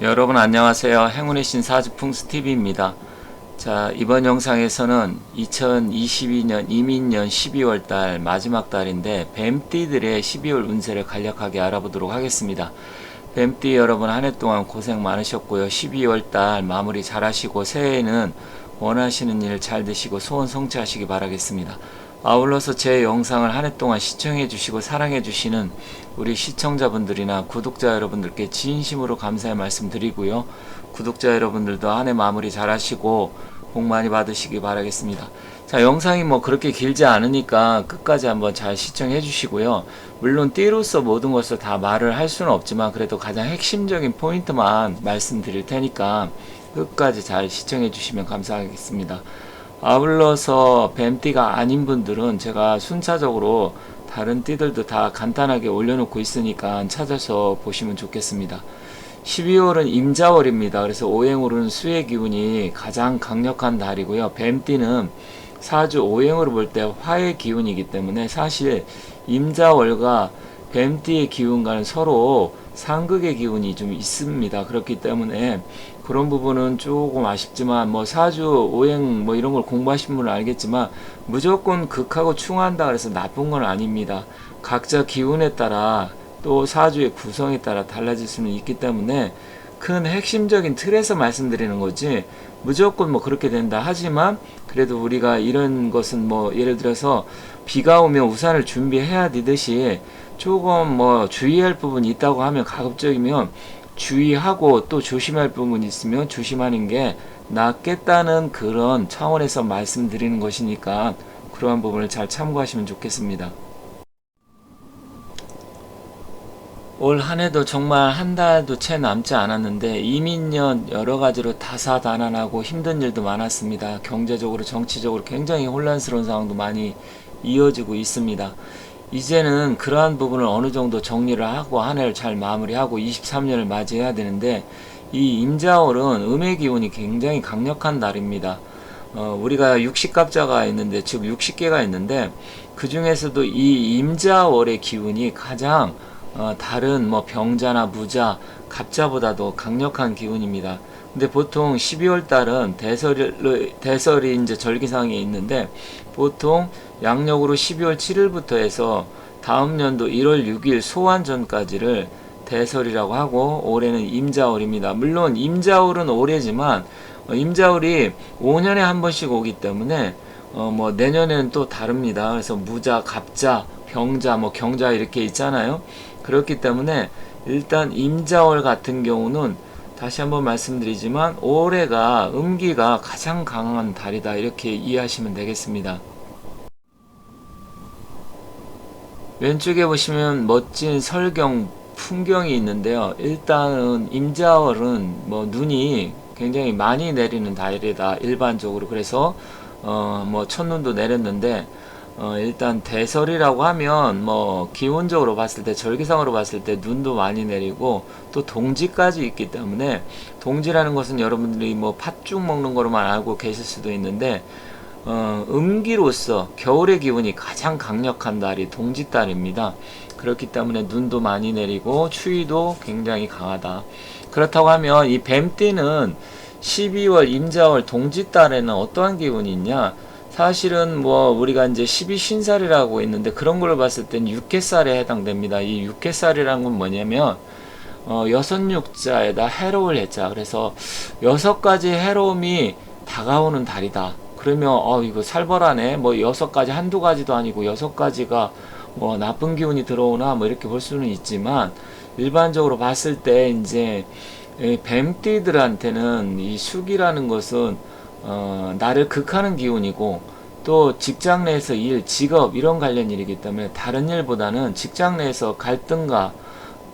여러분 안녕하세요. 행운의 신 사 주풍스 TV입니다. 자, 이번 영상에서는 2022년 이민년 12월 달 마지막 달인데 뱀띠들의 12월 운세를 간략하게 알아보도록 하겠습니다. 뱀띠 여러분 한 해 동안 고생 많으셨고요. 12월 달 마무리 잘 하시고 새해에는 원하시는 일 잘 되시고 소원 성취하시기 바라겠습니다. 아울러서 제 영상을 한 해 동안 시청해 주시고 사랑해 주시는 우리 시청자분들이나 구독자 여러분들께 진심으로 감사의 말씀 드리고요. 구독자 여러분들도 한 해 마무리 잘 하시고 복 많이 받으시기 바라겠습니다. 자, 영상이 뭐 그렇게 길지 않으니까 끝까지 한번 잘 시청해 주시고요. 물론 띠로서 모든 것을 다 말을 할 수는 없지만 그래도 가장 핵심적인 포인트만 말씀드릴 테니까 끝까지 잘 시청해 주시면 감사하겠습니다. 아울러서 뱀띠가 아닌 분들은 제가 순차적으로 다른 띠들도 다 간단하게 올려놓고 있으니까 찾아서 보시면 좋겠습니다. 12월은 임자월입니다. 그래서 오행으로는 수의 기운이 가장 강력한 달이고요. 뱀띠는 사주 오행으로 볼 때 화의 기운이기 때문에 사실 임자월과 뱀띠의 기운과는 서로 상극의 기운이 좀 있습니다. 그렇기 때문에 그런 부분은 조금 아쉽지만 뭐 사주 오행 뭐 이런 걸 공부하신 분은 알겠지만 무조건 극하고 충한다 그래서 나쁜 건 아닙니다. 각자 기운에 따라 또 사주의 구성에 따라 달라질 수는 있기 때문에 큰 핵심적인 틀에서 말씀드리는 거지 무조건 뭐 그렇게 된다 하지만 그래도 우리가 이런 것은 뭐 예를 들어서 비가 오면 우산을 준비해야 되듯이 조금 뭐 주의할 부분이 있다고 하면 가급적이면 주의하고 또 조심할 부분이 있으면 조심하는 게 낫겠다는 그런 차원에서 말씀드리는 것이니까 그러한 부분을 잘 참고하시면 좋겠습니다. 올 한 해도 정말 한 달도 채 남지 않았는데 이민년 여러 가지로 다사다난하고 힘든 일도 많았습니다. 경제적으로 정치적으로 굉장히 혼란스러운 상황도 많이 이어지고 있습니다. 이제는 그러한 부분을 어느 정도 정리를 하고 한 해를 잘 마무리하고 23년을 맞이해야 되는데 이 임자월은 음의 기운이 굉장히 강력한 달입니다. 어, 우리가 60갑자가 있는데 즉 60개가 있는데 그 중에서도 이 임자월의 기운이 가장 어, 다른 뭐 병자나 무자, 갑자보다도 강력한 기운입니다. 근데 보통 12월 달은 대설이, 대설이 이제 절기상에 있는데 보통 양력으로 12월 7일부터 해서 다음 연도 1월 6일 소환 전까지를 대설이라고 하고 올해는 임자월입니다. 물론 임자월은 올해지만 어, 임자월이 5년에 한 번씩 오기 때문에 어 뭐 내년에는 또 다릅니다. 그래서 무자, 갑자, 병자, 뭐 경자 이렇게 있잖아요. 그렇기 때문에 일단 임자월 같은 경우는 다시 한번 말씀드리지만 올해가 음기가 가장 강한 달이다 이렇게 이해하시면 되겠습니다. 왼쪽에 보시면 멋진 설경 풍경이 있는데요. 일단은 임자월은 뭐 눈이 굉장히 많이 내리는 달이다 일반적으로 그래서 어 뭐 첫눈도 내렸는데 어 일단 대설이라고 하면 뭐 기온적으로 봤을 때 절기상으로 봤을 때 눈도 많이 내리고 또 동지까지 있기 때문에 동지라는 것은 여러분들이 뭐 팥죽 먹는 거로만 알고 계실 수도 있는데 어, 음기로서 겨울의 기운이 가장 강력한 달이 동지달입니다. 그렇기 때문에 눈도 많이 내리고 추위도 굉장히 강하다. 그렇다고 하면 이 뱀띠는 12월 임자월 동지달에는 어떠한 기운이 있냐? 사실은 뭐 우리가 이제 12신살이라고 있는데 그런 걸로 봤을 땐 육개살에 해당됩니다. 이 육개살이란 건 뭐냐면 어, 여섯 육자에다 해로울 해자. 그래서 여섯 가지 해로움이 다가오는 달이다. 그러면 어 이거 살벌하네. 뭐 여섯 가지 한두 가지도 아니고 여섯 가지가 뭐 나쁜 기운이 들어오나 뭐 이렇게 볼 수는 있지만 일반적으로 봤을 때 이제 뱀띠들한테는 이 숙이라는 것은 어 나를 극하는 기운이고 또 직장 내에서 일, 직업 이런 관련 일이기 때문에 다른 일보다는 직장 내에서 갈등과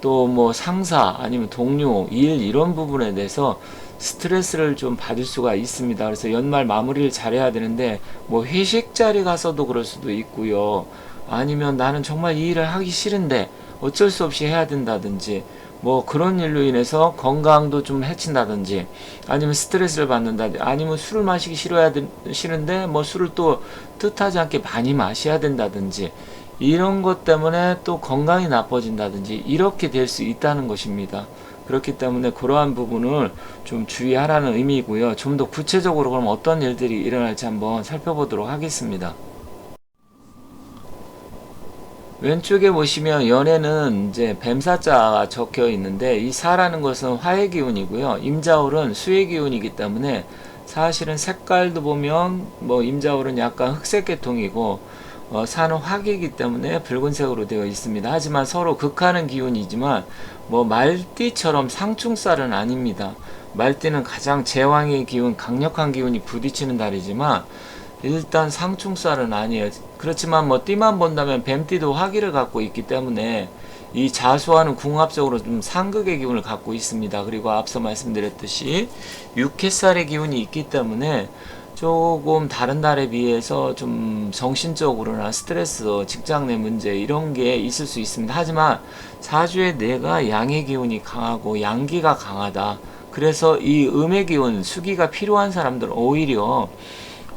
또 뭐 상사 아니면 동료, 일 이런 부분에 대해서 스트레스를 좀 받을 수가 있습니다. 그래서 연말 마무리를 잘해야 되는데 뭐 회식 자리 가서도 그럴 수도 있고요. 아니면 나는 정말 이 일을 하기 싫은데 어쩔 수 없이 해야 된다든지 뭐 그런 일로 인해서 건강도 좀 해친다든지 아니면 스트레스를 받는다든지 아니면 술을 마시기 싫어야 되, 싫은데 뭐 술을 또 뜻하지 않게 많이 마셔야 된다든지 이런 것 때문에 또 건강이 나빠진다든지 이렇게 될 수 있다는 것입니다. 그렇기 때문에 그러한 부분을 좀 주의하라는 의미이고요. 좀 더 구체적으로 그럼 어떤 일들이 일어날지 한번 살펴보도록 하겠습니다. 왼쪽에 보시면 연에는 이제 뱀사자가 적혀 있는데 이 사라는 것은 화의 기운이고요. 임자울은 수의 기운이기 때문에 사실은 색깔도 보면 뭐 임자울은 약간 흑색 계통이고 어, 사는 화기이기 때문에 붉은색으로 되어 있습니다. 하지만 서로 극하는 기운이지만 뭐 말띠처럼 상충살은 아닙니다. 말띠는 가장 제왕의 기운, 강력한 기운이 부딪히는 달이지만 일단 상충살은 아니에요. 그렇지만 뭐 띠만 본다면 뱀띠도 화기를 갖고 있기 때문에 이 자수하는 궁합적으로 좀 상극의 기운을 갖고 있습니다. 그리고 앞서 말씀드렸듯이 육해살의 기운이 있기 때문에 조금 다른 달에 비해서 좀 정신적으로나 스트레스, 직장 내 문제 이런 게 있을 수 있습니다. 하지만 사주에 내가 양의 기운이 강하고 양기가 강하다. 그래서 이 음의 기운, 수기가 필요한 사람들은 오히려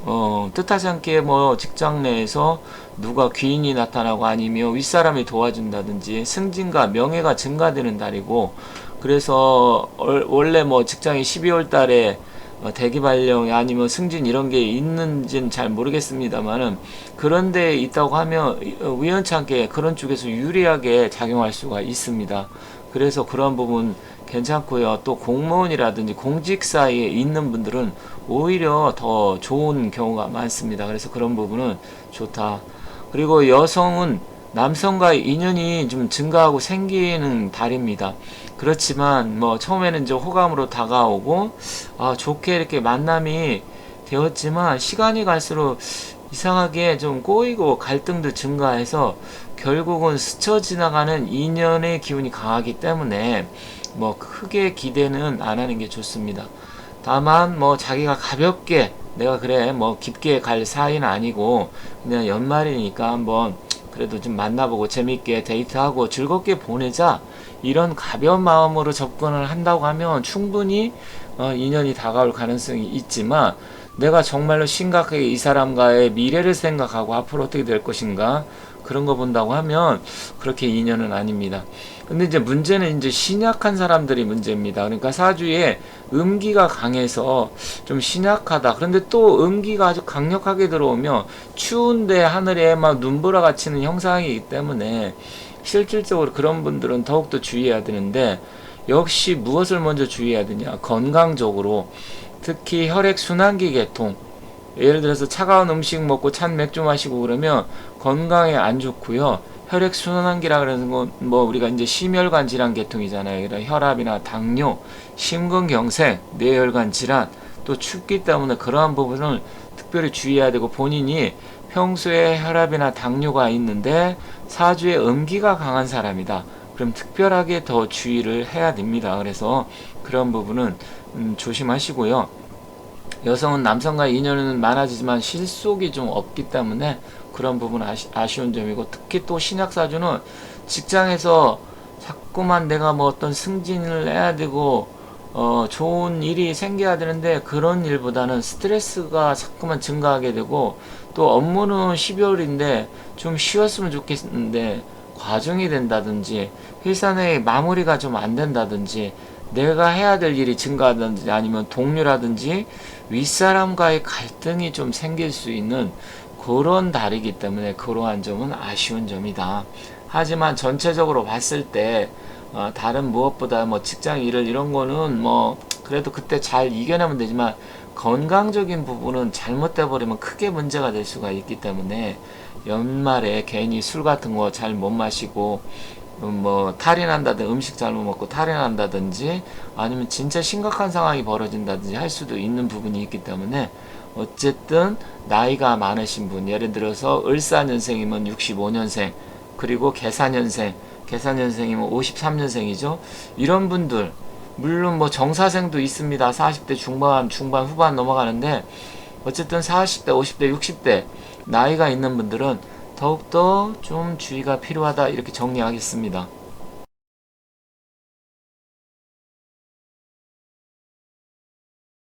어, 뜻하지 않게 뭐 직장 내에서 누가 귀인이 나타나고 아니면 윗사람이 도와준다든지 승진과 명예가 증가되는 달이고 그래서 얼- 원래 뭐 직장이 12월 달에 어, 대기 발령 아니면 승진 이런 게 있는지는 잘 모르겠습니다만은 그런 데 있다고 하면 어, 우연치 않게 그런 쪽에서 유리하게 작용할 수가 있습니다. 그래서 그런 부분 괜찮고요. 또 공무원이라든지 공직 사이에 있는 분들은 오히려 더 좋은 경우가 많습니다. 그래서 그런 부분은 좋다. 그리고 여성은 남성과의 인연이 좀 증가하고 생기는 달입니다. 그렇지만 뭐 처음에는 이제 호감으로 다가오고 아 좋게 이렇게 만남이 되었지만 시간이 갈수록 이상하게 좀 꼬이고 갈등도 증가해서 결국은 스쳐 지나가는 인연의 기운이 강하기 때문에 뭐 크게 기대는 안 하는 게 좋습니다. 다만 뭐 자기가 가볍게 내가 그래 뭐 깊게 갈 사이는 아니고 그냥 연말이니까 한번 그래도 좀 만나보고 재밌게 데이트하고 즐겁게 보내자. 이런 가벼운 마음으로 접근을 한다고 하면 충분히 어, 인연이 다가올 가능성이 있지만 내가 정말로 심각하게 이 사람과의 미래를 생각하고 앞으로 어떻게 될 것인가 그런 거 본다고 하면 그렇게 인연은 아닙니다. 근데 이제 문제는 이제 신약한 사람들이 문제입니다. 그러니까 사주에 음기가 강해서 좀 신약하다. 그런데 또 음기가 아주 강력하게 들어오면 추운데 하늘에 막 눈보라가 치는 형상이기 때문에 실질적으로 그런 분들은 더욱더 주의해야 되는데 역시 무엇을 먼저 주의해야 되냐? 건강적으로 특히 혈액 순환기 계통 예를 들어서 차가운 음식 먹고 찬 맥주 마시고 그러면 건강에 안 좋고요. 혈액 순환기라 그러는 건 뭐 우리가 이제 심혈관 질환 계통이잖아요. 그러니까 혈압이나 당뇨, 심근경색, 뇌혈관 질환 또 춥기 때문에 그러한 부분을 특별히 주의해야 되고 본인이 평소에 혈압이나 당뇨가 있는데 사주에 음기가 강한 사람이다. 그럼 특별하게 더 주의를 해야 됩니다. 그래서 그런 부분은 음, 조심하시고요. 여성은 남성과의 인연은 많아지지만 실속이 좀 없기 때문에 그런 부분 아시, 아쉬운 점이고 특히 또 신약사주는 직장에서 자꾸만 내가 뭐 어떤 승진을 해야 되고 어, 좋은 일이 생겨야 되는데 그런 일보다는 스트레스가 자꾸만 증가하게 되고 또 업무는 12월인데 좀 쉬었으면 좋겠는데 과정이 된다든지 회사 내 마무리가 좀 안 된다든지 내가 해야 될 일이 증가하든지 아니면 동료라든지 윗사람과의 갈등이 좀 생길 수 있는 그런 달이기 때문에 그러한 점은 아쉬운 점이다. 하지만 전체적으로 봤을 때 어, 다른 무엇보다 뭐 직장 일을 이런 거는 뭐 그래도 그때 잘 이겨내면 되지만 건강적인 부분은 잘못돼 버리면 크게 문제가 될 수가 있기 때문에 연말에 괜히 술 같은 거 잘 못 마시고 음, 뭐 탈이 난다든 음식 잘못 먹고 탈이 난다든지 아니면 진짜 심각한 상황이 벌어진다든지 할 수도 있는 부분이 있기 때문에 어쨌든 나이가 많으신 분 예를 들어서 을사년생이면 65년생 그리고 계사년생 계사년생이면 53년생이죠 이런 분들 물론 뭐 정사생도 있습니다 40대 중반 중반 후반 넘어가는데 어쨌든 40대 50대 60대 나이가 있는 분들은 더욱더 좀 주의가 필요하다 이렇게 정리하겠습니다.